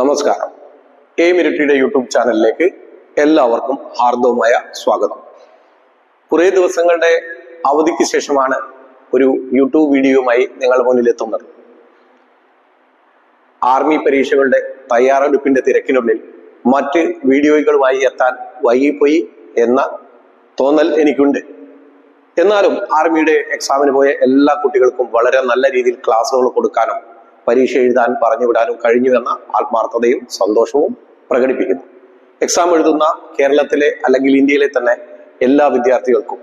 നമസ്കാരം. A മിരട്ടിയുടെ YouTube ചാനലിലേക്ക് എല്ലാവർക്കും ഹാർദവമായ സ്വാഗതം. കുറേ ദിവസങ്ങളുടെ അവധിക്ക് ശേഷമാണ് ഒരു യൂട്യൂബ് വീഡിയോയുമായി നിങ്ങളുടെ മുന്നിൽ എത്തുന്നത് ആർമി പരീക്ഷകളുടെ തയ്യാറെടുപ്പിന്റെ തിരക്കിനുള്ളിൽ മറ്റ് വീഡിയോകളുമായി എത്താൻ വൈകിപ്പോയി എന്ന തോന്നൽ എനിക്കുണ്ട്. എന്നാലും ആർമിയുടെ എക്സാമിന് പോയ എല്ലാ കുട്ടികൾക്കും വളരെ നല്ല രീതിയിൽ ക്ലാസ്സുകൾ കൊടുക്കാനും പരീക്ഷ എഴുതാൻ പറഞ്ഞു വിടാനും കഴിഞ്ഞു എന്ന ആത്മാർത്ഥതയും സന്തോഷവും പ്രകടിപ്പിക്കുന്നു. എക്സാം എഴുതുന്ന കേരളത്തിലെ അല്ലെങ്കിൽ ഇന്ത്യയിലെ തന്നെ എല്ലാ വിദ്യാർത്ഥികൾക്കും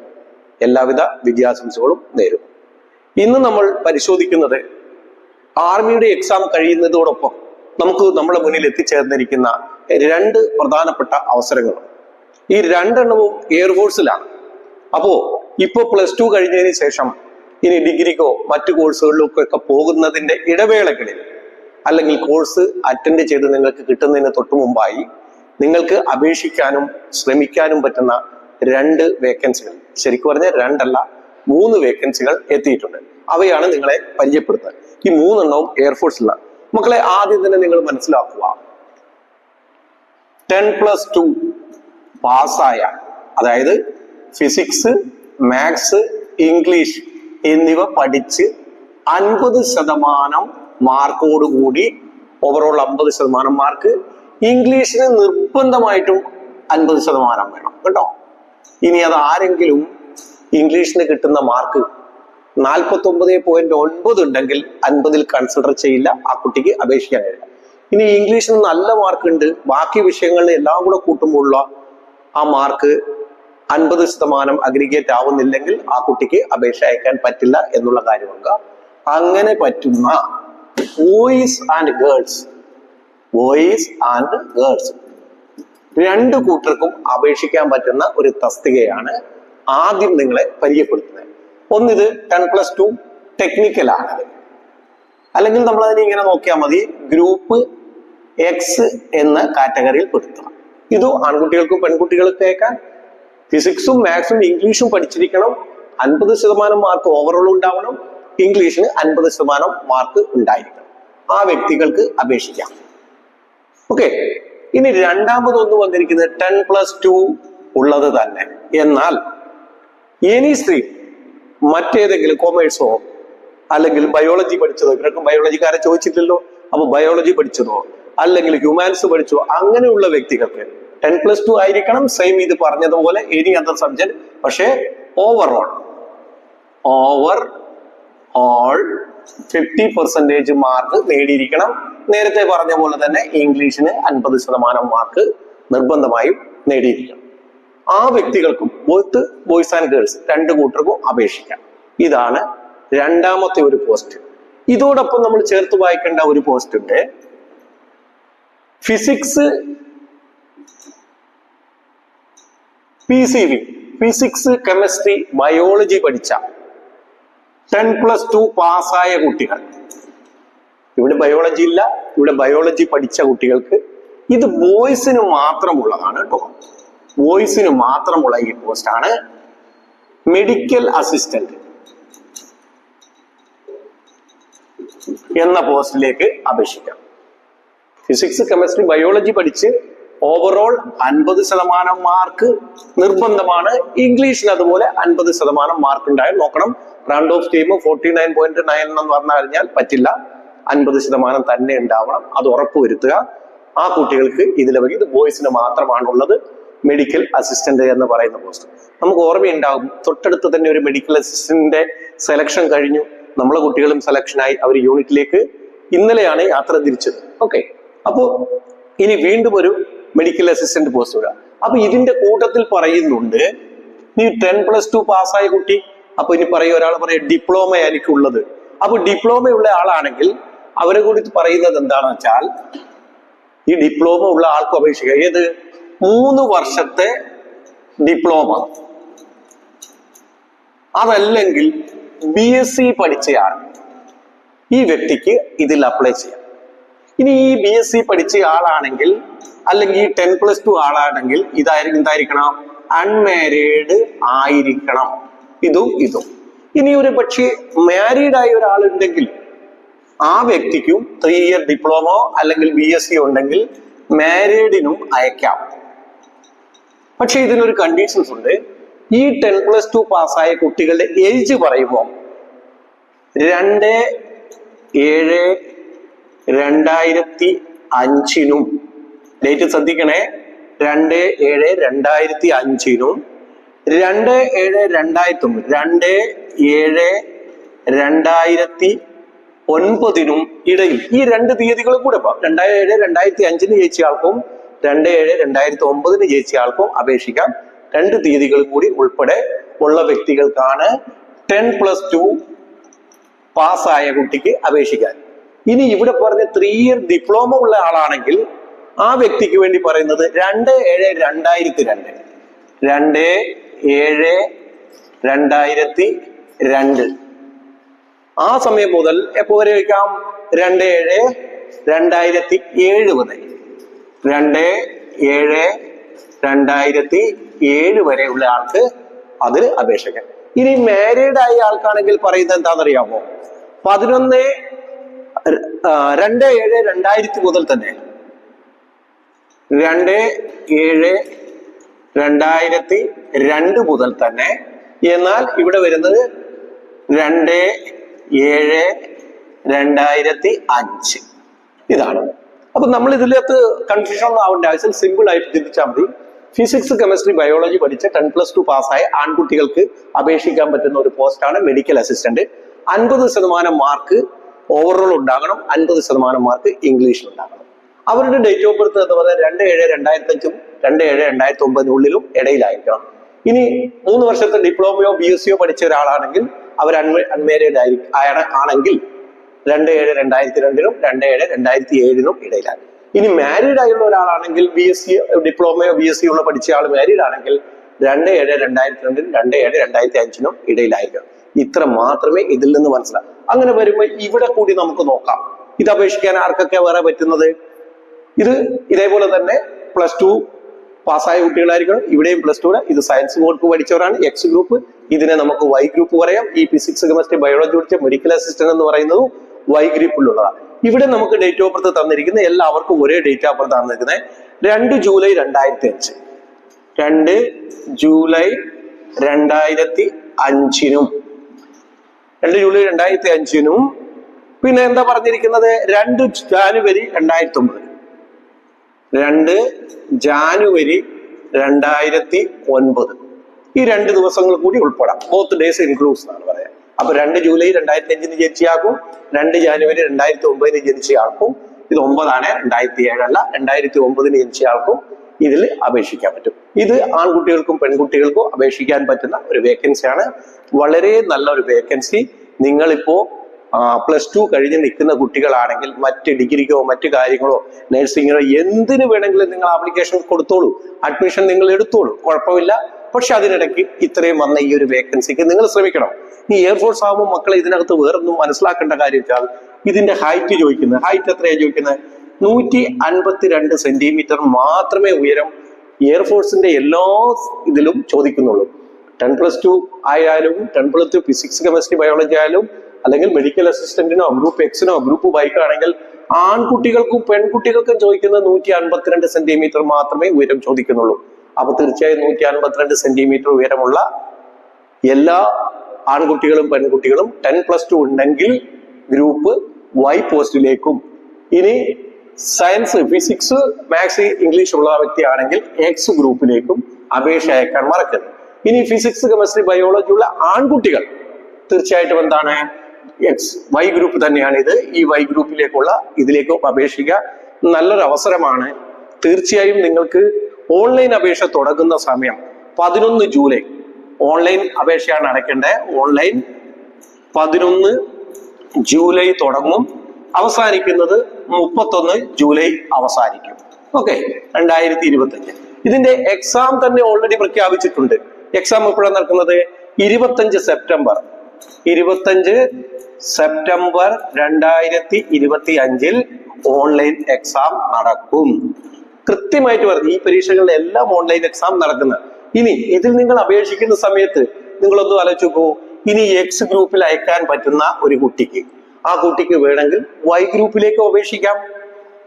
എല്ലാവിധ വിദ്യാശംസകളും നേരും ഇന്ന് നമ്മൾ പരിശോധിക്കുന്നത് ആർമിയുടെ എക്സാം കഴിയുന്നതോടൊപ്പം നമുക്ക് നമ്മുടെ മുന്നിൽ എത്തിച്ചേർന്നിരിക്കുന്ന രണ്ട് പ്രധാനപ്പെട്ട അവസരങ്ങൾ ഈ രണ്ടെണ്ണവും എയർഫോഴ്സിലാണ് അപ്പോ ഇപ്പോ പ്ലസ് ടു കഴിഞ്ഞതിന് ശേഷം ഇനി ഡിഗ്രിക്കോ മറ്റു കോഴ്സുകളിലേക്കൊക്കെ പോകുന്നതിന്റെ ഇടവേളകളിൽ അല്ലെങ്കിൽ കോഴ്സ് അറ്റൻഡ് ചെയ്ത് നിങ്ങൾക്ക് കിട്ടുന്നതിന് തൊട്ടു മുമ്പായി നിങ്ങൾക്ക് അപേക്ഷിക്കാനും ശ്രമിക്കാനും പറ്റുന്ന രണ്ട് വേക്കൻസികൾ ശരിക്കും പറഞ്ഞാൽ രണ്ടല്ല മൂന്ന് വേക്കൻസികൾ എത്തിയിട്ടുണ്ട്. അവയാണ് നിങ്ങളെ പരിചയപ്പെടുത്തുന്നത് ഈ മൂന്നെണ്ണവും എയർഫോഴ്സിലാണ് മക്കളെ ആദ്യം തന്നെ നിങ്ങൾ മനസ്സിലാക്കുക. ടെൻ പ്ലസ് ടു പാസ്സായ അതായത് ഫിസിക്സ് മാത്സ് ഇംഗ്ലീഷ് എന്നിവ പഠിച്ച് അൻപത് ശതമാനം മാർക്കോട് കൂടി ഓവറോൾ അമ്പത് ശതമാനം മാർക്ക് ഇംഗ്ലീഷിന് നിർബന്ധമായിട്ടും അൻപത് ശതമാനം വേണം കേട്ടോ? ഇനി അത് ആരെങ്കിലും ഇംഗ്ലീഷിന് കിട്ടുന്ന മാർക്ക് നാൽപ്പത്തി ഒമ്പത് പോയിന്റ് ഒൻപത് ഉണ്ടെങ്കിൽ അൻപതിൽ കൺസിഡർ ചെയ്യില്ല ആ കുട്ടിക്ക് അപേക്ഷിക്കാൻ കഴിയില്ല. ഇനി ഇംഗ്ലീഷിന് നല്ല മാർക്ക് ഉണ്ട് ബാക്കി വിഷയങ്ങളിൽ എല്ലാം കൂടെ കൂട്ടുമ്പോഴുള്ള ആ മാർക്ക് അൻപത് ശതമാനം അഗ്രിഗേറ്റ് ആവുന്നില്ലെങ്കിൽ ആ കുട്ടിക്ക് അപേക്ഷ അയക്കാൻ പറ്റില്ല എന്നുള്ള കാര്യമുണ്ട് അങ്ങനെ പറ്റുന്ന boys and girls boys and girls രണ്ട് കൂട്ടർക്കും അപേക്ഷിക്കാൻ പറ്റുന്ന ഒരു തസ്തികയാണ് ആദ്യം നിങ്ങളെ പരിചയപ്പെടുത്തുന്നത്. ഒന്നിത് ടെൻ പ്ലസ് ടു ടെക്നിക്കലാണ് അല്ലെങ്കിൽ നമ്മൾ അതിനെ ഇങ്ങനെ നോക്കിയാൽ മതി ഗ്രൂപ്പ് എക്സ് എന്ന കാറ്റഗറിയിൽ പെടുത്തണം. ഇതും ആൺകുട്ടികൾക്കും പെൺകുട്ടികൾക്കും ഫിസിക്സും മാത്സും ഇംഗ്ലീഷും പഠിച്ചിരിക്കണം. അൻപത് ശതമാനം മാർക്ക് ഓവറോൾ ഉണ്ടാവണം. ഇംഗ്ലീഷിന് അൻപത് ശതമാനം മാർക്ക് ഉണ്ടായിരിക്കണം. ആ വ്യക്തികൾക്ക് അപേക്ഷിക്കാം. ഓക്കെ ഇനി രണ്ടാമത് ഒന്ന് വന്നിരിക്കുന്നത് ടെൻ പ്ലസ് ടു ഉള്ളത് തന്നെ. എന്നാൽ എനി സ്ത്രീ മറ്റേതെങ്കിലും കോമേഴ്സോ അല്ലെങ്കിൽ ബയോളജി പഠിച്ചതോ ഇവരൊക്കെ ബയോളജിക്കാരെ ചോദിച്ചിട്ടില്ലല്ലോ അപ്പൊ ബയോളജി പഠിച്ചതോ അല്ലെങ്കിൽ ഹ്യൂമാൻസ് പഠിച്ചോ അങ്ങനെയുള്ള വ്യക്തികൾക്ക് ടെൻ പ്ലസ് ടു ആയിരിക്കണം. സെയിം ഇത് പറഞ്ഞതുപോലെ എനി അതർ സബ്ജക്ട് പക്ഷേ overall over all fifty percentage mark നേടിയിരിക്കണം. നേരത്തെ പറഞ്ഞ പോലെ തന്നെ ഇംഗ്ലീഷിന് അൻപത് ശതമാനം മാർക്ക് നിർബന്ധമായും നേടിയിരിക്കണം. ആ വ്യക്തികൾക്കും ബോത്ത് ബോയ്സ് ആൻഡ് ഗേൾസ് രണ്ട് കൂട്ടർക്കും അപേക്ഷിക്കാം. ഇതാണ് രണ്ടാമത്തെ ഒരു പോസ്റ്റ് ഇതോടൊപ്പം നമ്മൾ ചേർത്ത് വായിക്കേണ്ട ഒരു പോസ്റ്റ് ഉണ്ട്. Physics P C V physics chemistry biology പഠിച്ച ടെൻ പ്ലസ് ടു പാസ്സായ കുട്ടികൾ. ഇവിടെ ബയോളജി ഇല്ല ഇവിടെ ബയോളജി പഠിച്ച കുട്ടികൾക്ക് ഇത് ബോയ്സിന് മാത്രമുള്ളതാണ് കേട്ടോ ബോയ്സിന് മാത്രമുള്ള ഈ പോസ്റ്റ് ആണ് മെഡിക്കൽ അസിസ്റ്റന്റ് എന്ന പോസ്റ്റിലേക്ക് അപേക്ഷിക്കാം. ഫിസിക്സ് കെമിസ്ട്രി ബയോളജി പഠിച്ച് ഓവറോൾ അൻപത് ശതമാനം മാർക്ക് നിർബന്ധമാണ്. ഇംഗ്ലീഷിന് അതുപോലെ അൻപത് ശതമാനം മാർക്ക് ഉണ്ടായാൽ നോക്കണം. Round off team forty nine point nine എന്ന് പറഞ്ഞു കഴിഞ്ഞാൽ പറ്റില്ല. അൻപത് ശതമാനം തന്നെ ഉണ്ടാവണം. അത് ഉറപ്പുവരുത്തുക ആ കുട്ടികൾക്ക് ഇതിലെ ഇത് ബോയ്സിന് മാത്രമാണുള്ളത് മെഡിക്കൽ അസിസ്റ്റന്റ് എന്ന് പറയുന്ന പോസ്റ്റ് നമുക്ക് ഓർമ്മയുണ്ടാകും. തൊട്ടടുത്ത് തന്നെ ഒരു മെഡിക്കൽ അസിസ്റ്റന്റിന്റെ സെലക്ഷൻ കഴിഞ്ഞു. നമ്മളെ കുട്ടികളും സെലക്ഷനായി അവർ യൂണിറ്റിലേക്ക് ഇന്നലെയാണ് യാത്ര തിരിച്ചത്. ഓക്കെ അപ്പോ ഇനി വീണ്ടും ഒരു മെഡിക്കൽ അസിസ്റ്റന്റ് പോസ്റ്റ് വരിക അപ്പൊ ഇതിന്റെ കൂട്ടത്തിൽ പറയുന്നുണ്ട് നീ ടെൻ പ്ലസ് ടു പാസ്സായ കുട്ടി. അപ്പൊ ഇനി പറയും ഒരാൾ പറയും ഡിപ്ലോമ എനിക്കുള്ളത്. അപ്പൊ ഡിപ്ലോമ ഉള്ള ആളാണെങ്കിൽ അവരെ കൂടി പറയുന്നത് എന്താണെന്ന് വെച്ചാൽ ഈ ഡിപ്ലോമ ഉള്ള ആൾക്ക് അപേക്ഷിക്കുക. ഏത്? മൂന്ന് വർഷത്തെ ഡിപ്ലോമ അതല്ലെങ്കിൽ ബി എസ് സി പഠിച്ചയാൾ ഈ വ്യക്തിക്ക് ഇതിൽ അപ്ലൈ ചെയ്യാം. ഇനി ഈ ബി എസ് സി പഠിച്ച ആളാണെങ്കിൽ അല്ലെങ്കിൽ ടെൻ പ്ലസ് ടു ആളാണെങ്കിൽ ഇതായിരിക്കും എന്തായിരിക്കണം? അൺമാരീഡ് ആയിരിക്കണം. ഇതും ഇതും. ഇനി ഒരു പക്ഷേ ആയ ഒരാളുണ്ടെങ്കിൽ ആ വ്യക്തിക്കും ത്രീ ഇയർ ഡിപ്ലോമോ അല്ലെങ്കിൽ ബി എസ് സി ഉണ്ടെങ്കിൽ മാരീഡിനും അയക്കാം. പക്ഷെ ഇതിനൊരു കണ്ടീഷൻസ് ഉണ്ട്. ഈ ടെൻ പ്ലസ് ടു പാസ്സായ കുട്ടികളുടെ ഏജ് പറയുമ്പോൾ രണ്ട് ഏഴ് രണ്ടായിരത്തി അഞ്ചിനും. ഡേറ്റ് ശ്രദ്ധിക്കണേ. രണ്ട് ഏഴ് രണ്ടായിരത്തി അഞ്ചിനും. രണ്ട് ഏഴ് രണ്ടായിരത്തി രണ്ട് ഏഴ് രണ്ടായിരത്തി ഒൻപതിനും ഇടയിൽ. ഈ രണ്ട് തീയതികളും കൂടെ ഇപ്പൊ. രണ്ടായിരം ഏഴ് രണ്ടായിരത്തി അഞ്ചിന് ജയിച്ച ആൾക്കും രണ്ട് ഏഴ് രണ്ടായിരത്തി ഒമ്പതിന് ജയിച്ച ആൾക്കും അപേക്ഷിക്കാം. രണ്ട് തീയതികൾ കൂടി ഉൾപ്പെടെ ഉള്ള വ്യക്തികൾക്കാണ് ടെൻ പ്ലസ് ടു പാസ്സായ കുട്ടിക്ക് അപേക്ഷിക്കാൻ. ഇനി ഇവിടെ പറഞ്ഞ ത്രീ ഇയർ ഡിപ്ലോമ ഉള്ള ആളാണെങ്കിൽ ആ വ്യക്തിക്ക് വേണ്ടി പറയുന്നത് രണ്ട് ഏഴ് രണ്ടായിരത്തി രണ്ട്. രണ്ട് ഏഴ് രണ്ടായിരത്തി രണ്ട്. ആ സമയം മുതൽ എപ്പോ വരെ വയ്ക്കാം രണ്ട് ഏഴ് രണ്ടായിരത്തി ഏഴ് വരെ. രണ്ട് ഏഴ് രണ്ടായിരത്തി ഏഴ് വരെ ഉള്ള ആൾക്ക് അതിൽ അപേക്ഷിക്കാം ഇനി മാരീഡ് ആയ ആൾക്കാണെങ്കിൽ പറയുന്നത് എന്താണെന്നറിയാമോ? പതിനൊന്ന് രണ്ട് ഏഴ് രണ്ടായിരത്തി മുതൽ തന്നെ. രണ്ട് ഏഴ് രണ്ടായിരത്തി രണ്ട് മുതൽ തന്നെ. എന്നാൽ ഇവിടെ വരുന്നത് രണ്ട് ഏഴ് രണ്ടായിരത്തി അഞ്ച്. ഇതാണ്. അപ്പൊ നമ്മൾ ഇതിലകത്ത് കൺഫ്യൂഷൻ ഒന്നും ആവേണ്ട. ആവശ്യം സിമ്പിൾ ആയിട്ട് ചിന്തിച്ചാൽ മതി. ഫിസിക്സ് കെമിസ്ട്രി ബയോളജി പഠിച്ച ടെൻ പ്ലസ് ടു പാസ്സായ ആൺകുട്ടികൾക്ക് അപേക്ഷിക്കാൻ പറ്റുന്ന ഒരു പോസ്റ്റാണ് മെഡിക്കൽ അസിസ്റ്റന്റ് അൻപത് ശതമാനം മാർക്ക് ഓവറോൾ ഉണ്ടാകണം അൻപത് ശതമാനം മാർക്ക് ഇംഗ്ലീഷിൽ ഉണ്ടാകണം. അവരുടെ ഡേറ്റ് ഓഫ് ബർത്ത് എന്ന് പറഞ്ഞാൽ രണ്ട് ഏഴ് രണ്ടായിരത്തി അഞ്ചും രണ്ട് ഏഴ് രണ്ടായിരത്തി ഒമ്പതിനുള്ളിലും ഇടയിലായിരിക്കണം. ഇനി മൂന്ന് വർഷത്തെ ഡിപ്ലോമയോ ബി എസ് സിയോ പഠിച്ച ഒരാളാണെങ്കിൽ അവർ അൺമേരീഡ് ആയിരിക്കും ആണെങ്കിൽ രണ്ട് ഏഴ് രണ്ടായിരത്തി രണ്ടിനും രണ്ട് ഏഴ് രണ്ടായിരത്തി ഏഴിനും ഇടയിലാണ്. ഇനി മാരീഡ് ആയുള്ള ഒരാളാണെങ്കിൽ ബി എസ് സി ഡിപ്ലോമയോ ബി എസ് സിയുള്ള പഠിച്ച ആൾ മാരീഡ് ആണെങ്കിൽ രണ്ട് ഏഴ് രണ്ടായിരത്തി രണ്ടിനും രണ്ട് ഏഴ് രണ്ടായിരത്തി അഞ്ചിനും ഇടയിലായിരിക്കണം. ഇത്ര മാത്രമേ ഇതിൽ നിന്ന് മനസ്സിലാവും അങ്ങനെ വരുമ്പോൾ ഇവിടെ കൂടി നമുക്ക് നോക്കാം. ഇത് അപേക്ഷിക്കാൻ ആർക്കൊക്കെ വേറെ പറ്റുന്നത്? ഇത് ഇതേപോലെ തന്നെ പ്ലസ് ടു പാസ്സായ കുട്ടികളായിരിക്കണം. ഇവിടെയും പ്ലസ് ടു ഇത് സയൻസ് ഗ്രൂപ്പ് പഠിച്ചവരാണ്. എക്സ് ഗ്രൂപ്പ് ഇതിനെ നമുക്ക് വൈ ഗ്രൂപ്പ് പറയാം. ഈ ഫിസിക്സ് കെമിസ്ട്രി ബയോളജി പഠിച്ച മെഡിക്കൽ അസിസ്റ്റന്റ് എന്ന് പറയുന്നതും വൈ ഗ്രൂപ്പിലുള്ളതാണ് ഇവിടെ നമുക്ക് ഡേറ്റ് ഓഫ് ബർത്ത് തന്നിരിക്കുന്ന എല്ലാവർക്കും ഒരേ ഡേറ്റ് ഓഫ് ബർത്ത് തന്നിരിക്കുന്നത് രണ്ട് ജൂലൈ രണ്ടായിരത്തി അഞ്ച് രണ്ട് ജൂലൈ രണ്ടായിരത്തി അഞ്ചിനും രണ്ട് ജൂലൈ രണ്ടായിരത്തി അഞ്ചിനും പിന്നെ എന്താ പറഞ്ഞിരിക്കുന്നത്? രണ്ട് ജാനുവരി രണ്ടായിരത്തി ഒമ്പത് രണ്ട് ജാനുവരി രണ്ടായിരത്തി ഒൻപത് ഈ രണ്ട് ദിവസങ്ങൾ കൂടി ഉൾപ്പെടാം. ബോത്ത് ഡേയ്സ് ഇൻക്ലൂഡ്സ് എന്നാണ് പറയാം. അപ്പൊ രണ്ട് ജൂലൈ രണ്ടായിരത്തി അഞ്ചിന് ജനിച്ചയാൾക്കും രണ്ട് ജാനുവരി രണ്ടായിരത്തി ഒമ്പതിന് ജനിച്ചയാൾക്കും ഇത് ഒമ്പതാണ് രണ്ടായിരത്തി ഏഴല്ല രണ്ടായിരത്തി ഒമ്പതിന് ജനിച്ചയാൾക്കും ഇതിൽ അപേക്ഷിക്കാൻ പറ്റും. ഇത് ആൺകുട്ടികൾക്കും പെൺകുട്ടികൾക്കും അപേക്ഷിക്കാൻ പറ്റുന്ന ഒരു വേക്കൻസിയാണ് വളരെ നല്ല ഒരു വേക്കൻസി നിങ്ങളിപ്പോ പ്ലസ് ടു കഴിഞ്ഞ് നിൽക്കുന്ന കുട്ടികളാണെങ്കിൽ മറ്റ് ഡിഗ്രിക്കോ മറ്റ് കാര്യങ്ങളോ നഴ്സിങ്ങിനോ എന്തിനു വേണമെങ്കിലും നിങ്ങൾ ആപ്ലിക്കേഷൻ കൊടുത്തോളൂ. അഡ്മിഷൻ നിങ്ങൾ എടുത്തോളൂ. കുഴപ്പമില്ല. പക്ഷെ അതിനിടയ്ക്ക് ഇത്രയും വന്ന ഈ ഒരു വേക്കൻസിക്ക് നിങ്ങൾ ശ്രമിക്കണം. ഈ എയർഫോഴ്സ് ആകുമ്പോൾ മക്കളെ ഇതിനകത്ത് വേറൊന്നും മനസ്സിലാക്കേണ്ട കാര്യം വെച്ചാൽ ഇതിന്റെ ഹൈറ്റ് ചോദിക്കുന്നത്. ഹൈറ്റ് എത്രയാണ് ചോദിക്കുന്നത്? നൂറ്റി അൻപത്തിരണ്ട് സെന്റിമീറ്റർ മാത്രമേ ഉയരം എയർഫോഴ്സിന്റെ എല്ലാ ഇതിലും ചോദിക്കുന്നുള്ളൂ. ടെൻ പ്ലസ് ടു ആയാലും ten plus two physics chemistry biology ആയാലും അല്ലെങ്കിൽ മെഡിക്കൽ അസിസ്റ്റന്റിനോ ഗ്രൂപ്പ് എക്സിനോ ഗ്രൂപ്പ് ബൈക്ക് ആണെങ്കിൽ ആൺകുട്ടികൾക്കും പെൺകുട്ടികൾക്കും ചോദിക്കുന്ന നൂറ്റി അൻപത്തിരണ്ട് സെന്റിമീറ്റർ മാത്രമേ ഉയരം ചോദിക്കുന്നുള്ളൂ. അപ്പൊ തീർച്ചയായും നൂറ്റി അൻപത്തിരണ്ട് സെന്റിമീറ്റർ ഉയരമുള്ള എല്ലാ ആൺകുട്ടികളും പെൺകുട്ടികളും ടെൻ പ്ലസ് ടു ഉണ്ടെങ്കിൽ ഗ്രൂപ്പ് വൈ പോസ്റ്റിലേക്കും ഇനി സയൻസ് ഫിസിക്സ് മാത്സ് ഇംഗ്ലീഷ് ഉള്ള വ്യക്തിയാണെങ്കിൽ എക്സ് ഗ്രൂപ്പിലേക്കും അപേക്ഷ അയക്കാൻ മറക്കരുത്. ഇനി ഫിസിക്സ് കെമിസ്ട്രി ബയോളജി ഉള്ള ആൺകുട്ടികൾ തീർച്ചയായിട്ടും എന്താണ്? എക്സ് വൈ ഗ്രൂപ്പ് തന്നെയാണ് ഇത് ഈ വൈ ഗ്രൂപ്പിലേക്കുള്ള ഇതിലേക്ക് അപേക്ഷിക്കുക നല്ലൊരു അവസരമാണ്. തീർച്ചയായും നിങ്ങൾക്ക് ഓൺലൈൻ അപേക്ഷ തുടങ്ങുന്ന സമയം പതിനൊന്ന് ജൂലൈ. ഓൺലൈൻ അപേക്ഷയാണ് അടയ്ക്കേണ്ടത്. ഓൺലൈൻ പതിനൊന്ന് ജൂലൈ തുടങ്ങും. അവസാനിക്കുന്നത് മുപ്പത്തൊന്ന് ജൂലൈ അവസാനിക്കും. ഓക്കെ രണ്ടായിരത്തി ഇരുപത്തഞ്ച് ഇതിന്റെ എക്സാം തന്നെ ഓൾറെഡി പ്രഖ്യാപിച്ചിട്ടുണ്ട്. എക്സാം എപ്പോഴാണ് നടക്കുന്നത്? ഇരുപത്തഞ്ച് സെപ്റ്റംബർ ഇരുപത്തഞ്ച് സെപ്റ്റംബർ രണ്ടായിരത്തി ഇരുപത്തി അഞ്ചിൽ ഓൺലൈൻ എക്സാം നടക്കും. കൃത്യമായിട്ട് പറഞ്ഞു ഈ പരീക്ഷകളിൽ എല്ലാം ഓൺലൈൻ എക്സാം നടക്കുന്നത് ഇനി ഇതിൽ നിങ്ങൾ അപേക്ഷിക്കുന്ന സമയത്ത് നിങ്ങളൊന്ന് ആലോചിച്ച് നോക്കൂ. ഇനി എക്സ് ഗ്രൂപ്പിൽ അയക്കാൻ പറ്റുന്ന ഒരു കുട്ടിക്ക്. ആ കുട്ടിക്ക് വേണമെങ്കിൽ വൈ ഗ്രൂപ്പിലേക്ക് അപേക്ഷിക്കാം.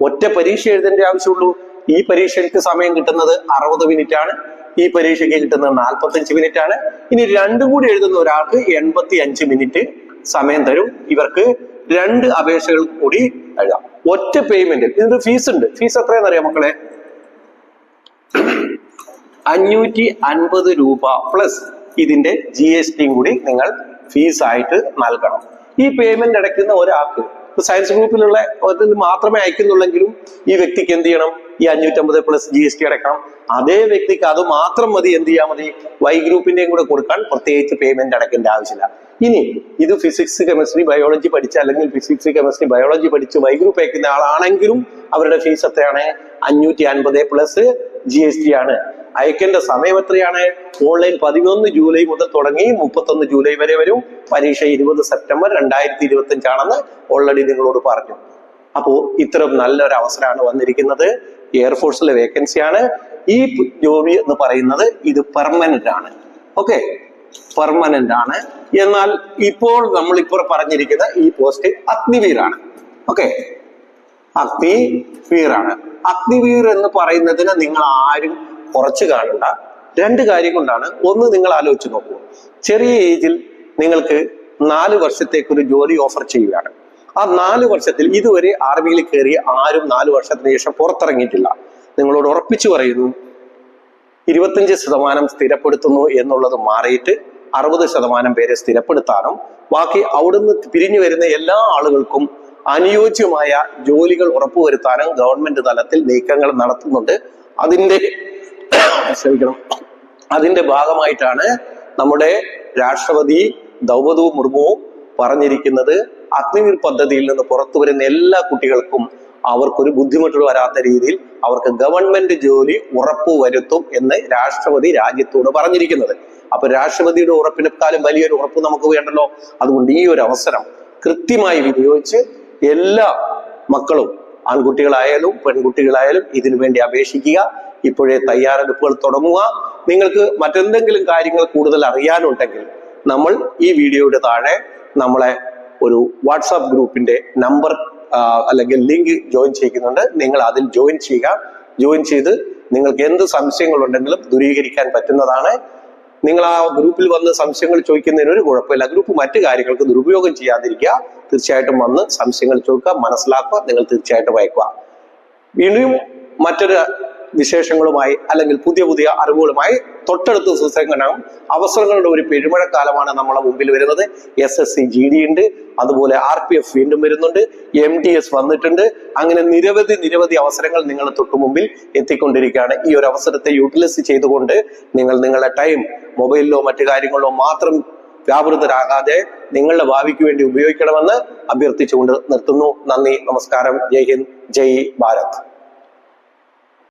ഒറ്റ പരീക്ഷ എഴുതേണ്ട ആവശ്യമുള്ളൂ. ഈ പരീക്ഷയ്ക്ക് സമയം കിട്ടുന്നത് അറുപത് മിനിറ്റ് ആണ് ഈ പരീക്ഷയ്ക്ക് കിട്ടുന്നത് നാൽപ്പത്തഞ്ച് മിനിറ്റ് ആണ് ഇനി രണ്ടും കൂടി എഴുതുന്ന ഒരാൾക്ക് എൺപത്തി അഞ്ച് മിനിറ്റ് സമയം തരും. ഇവർക്ക് രണ്ട് അപേക്ഷകൾ കൂടി എഴുതാം. ഒറ്റ പേയ്മെന്റ് ഇതിന്റെ ഫീസ് ഉണ്ട്. ഫീസ് എത്രയാണെന്ന് അറിയാം മക്കളെ? അഞ്ഞൂറ്റി അൻപത് രൂപ പ്ലസ് ഇതിന്റെ ജി എസ് ടിയും കൂടി നിങ്ങൾ ഫീസായിട്ട് നൽകണം. ഈ പേയ്മെന്റ് അടയ്ക്കുന്ന ഒരാൾക്ക് സയൻസ് ഗ്രൂപ്പിലുള്ള മാത്രമേ അയക്കുന്നുള്ളെങ്കിലും ഈ വ്യക്തിക്ക് എന്ത് ചെയ്യണം? ഈ അഞ്ഞൂറ്റമ്പത് പ്ലസ് ജി എസ് ടി അടക്കണം അതേ വ്യക്തിക്ക് അത് മാത്രം മതി എന്ത് ചെയ്യാൻ മതി? വൈ ഗ്രൂപ്പിന്റെയും കൂടെ കൊടുക്കാൻ പ്രത്യേകിച്ച് പേയ്മെന്റ് അടക്കേണ്ട ആവശ്യമില്ല. ഇനി ഇത് ഫിസിക്സ് കെമിസ്ട്രി ബയോളജി പഠിച്ച അല്ലെങ്കിൽ ഫിസിക്സ് കെമിസ്ട്രി ബയോളജി പഠിച്ച് വൈ ഗ്രൂപ്പ് അയക്കുന്ന ആളാണെങ്കിലും അവരുടെ ഫീസ് എത്രയാണ്? അഞ്ഞൂറ്റി അൻപത് പ്ലസ് ജി എസ് ടി ആണ്. അയക്കേണ്ട സമയം എത്രയാണ്? ഓൺലൈൻ പതിനൊന്ന് ജൂലൈ മുതൽ തുടങ്ങി മുപ്പത്തൊന്ന് ജൂലൈ വരെ വരും. പരീക്ഷ ഇരുപത് സെപ്റ്റംബർ രണ്ടായിരത്തി ഇരുപത്തി അഞ്ചാണെന്ന് ഓൾറെഡി നിങ്ങളോട് പറഞ്ഞു. അപ്പോൾ ഇത്തരം നല്ലൊരു അവസരമാണ് വന്നിരിക്കുന്നത്. എയർഫോഴ്സിലെ വേക്കൻസിയാണ് ഈ ജോലി എന്ന് പറയുന്നത് ഇത് പെർമനന്റ് ആണ്. ഓക്കെ പെർമനന്റ് ആണ്. എന്നാൽ ഇപ്പോൾ നമ്മൾ ഇപ്പോൾ പറഞ്ഞിരിക്കുന്ന ഈ പോസ്റ്റ് അഗ്നിവീറാണ് ഓക്കെ അഗ്നിവീറാണ് അഗ്നിവീർ എന്ന് പറയുന്നതിന് നിങ്ങൾ ആരും കുറച്ച് കാണണ്ട. രണ്ട് കാര്യം കൊണ്ടാണ്. ഒന്ന് നിങ്ങൾ ആലോചിച്ച് നോക്കൂ. ചെറിയ ഏജിൽ നിങ്ങൾക്ക് നാല് വർഷത്തേക്ക് ഒരു ജോലി ഓഫർ ചെയ്യുകയാണ്. ആ നാല് വർഷത്തിൽ ഇതുവരെ ആർമിയിൽ കയറി ആരും നാല് വർഷത്തിന് ശേഷം പുറത്തിറങ്ങിയിട്ടില്ല. നിങ്ങളോട് ഉറപ്പിച്ചു പറയുന്നു ഇരുപത്തഞ്ച് ശതമാനം സ്ഥിരപ്പെടുത്തുന്നു എന്നുള്ളത് മാറിയിട്ട് അറുപത് ശതമാനം പേരെ സ്ഥിരപ്പെടുത്താനും ബാക്കി അവിടുന്ന് പിരിഞ്ഞു വരുന്ന എല്ലാ ആളുകൾക്കും അനുയോജ്യമായ ജോലികൾ ഉറപ്പുവരുത്താനും ഗവൺമെന്റ് തലത്തിൽ നീക്കങ്ങൾ നടത്തുന്നുണ്ട്. അതിന്റെ ക്ഷമിക്കണം അതിന്റെ ഭാഗമായിട്ടാണ് നമ്മുടെ രാഷ്ട്രപതി ദ്രൗപദി മുർമു പറഞ്ഞിരിക്കുന്നത് അഗ്നിവീർ പദ്ധതിയിൽ നിന്ന് പുറത്തു വരുന്ന എല്ലാ കുട്ടികൾക്കും അവർക്കൊരു ബുദ്ധിമുട്ടുകൾ വരാത്ത രീതിയിൽ അവർക്ക് ഗവൺമെന്റ് ജോലി ഉറപ്പുവരുത്തും എന്ന് രാഷ്ട്രപതി രാജ്യത്തോട് പറഞ്ഞിരിക്കുന്നത്. അപ്പൊ രാഷ്ട്രപതിയുടെ ഉറപ്പിനെക്കാളും വലിയൊരു ഉറപ്പ് നമുക്ക് വേണ്ടല്ലോ? അതുകൊണ്ട് ഈ ഒരു അവസരം കൃത്യമായി വിനിയോഗിച്ച് എല്ലാ മക്കളും ആൺകുട്ടികളായാലും പെൺകുട്ടികളായാലും ഇതിനു വേണ്ടി അപേക്ഷിക്കുക. ഇപ്പോഴേ തയ്യാറെടുപ്പുകൾ തുടങ്ങുക. നിങ്ങൾക്ക് മറ്റെന്തെങ്കിലും കാര്യങ്ങൾ കൂടുതൽ അറിയാനുണ്ടെങ്കിൽ നമ്മൾ ഈ വീഡിയോയുടെ താഴെ നമ്മളെ ഒരു വാട്സാപ്പ് ഗ്രൂപ്പിന്റെ നമ്പർ അല്ലെങ്കിൽ ലിങ്ക് ജോയിൻ ചെയ്യുന്നുണ്ട് നിങ്ങൾ അതിൽ ജോയിൻ ചെയ്യുക. ജോയിൻ ചെയ്ത് നിങ്ങൾക്ക് എന്ത് സംശയങ്ങളുണ്ടെങ്കിലും ദൂരീകരിക്കാൻ പറ്റുന്നതാണ്. നിങ്ങൾ ആ ഗ്രൂപ്പിൽ വന്ന് സംശയങ്ങൾ ചോദിക്കുന്നതിന് ഒരു കുഴപ്പമില്ല. ഗ്രൂപ്പ് മറ്റു കാര്യങ്ങൾക്ക് ദുരുപയോഗം ചെയ്യാതിരിക്കുക. തീർച്ചയായിട്ടും വന്ന് സംശയങ്ങൾ ചോദിക്കുക മനസ്സിലാക്കുക നിങ്ങൾ തീർച്ചയായിട്ടും അയക്കുക വീണ്ടും മറ്റൊരു വിശേഷങ്ങളുമായി അല്ലെങ്കിൽ പുതിയ പുതിയ അറിവുകളുമായി തൊട്ടടുത്ത ദിവസങ്ങളും അവസരങ്ങളുടെ ഒരു പെരുമഴക്കാലമാണ് നമ്മളെ മുമ്പിൽ വരുന്നത്. S S C G D ഉണ്ട്. അതുപോലെ ആർ പി എഫ് വീണ്ടും വരുന്നുണ്ട്. എം എസ് വന്നിട്ടുണ്ട്. അങ്ങനെ നിരവധി നിരവധി അവസരങ്ങൾ നിങ്ങളുടെ തൊട്ടു മുമ്പിൽ എത്തിക്കൊണ്ടിരിക്കുകയാണ്. ഈ ഒരു അവസരത്തെ യൂട്ടിലൈസ് ചെയ്തുകൊണ്ട് നിങ്ങൾ നിങ്ങളുടെ ടൈം മൊബൈലിലോ മറ്റു കാര്യങ്ങളിലോ മാത്രം വ്യാപൃതരാകാതെ നിങ്ങളുടെ ഭാവിക്ക് വേണ്ടി ഉപയോഗിക്കണമെന്ന് അഭ്യർത്ഥിച്ചുകൊണ്ട് നിർത്തുന്നു. നന്ദി നമസ്കാരം. ജയ് ഹിന്ദ്. ജയ് ഭാരത്.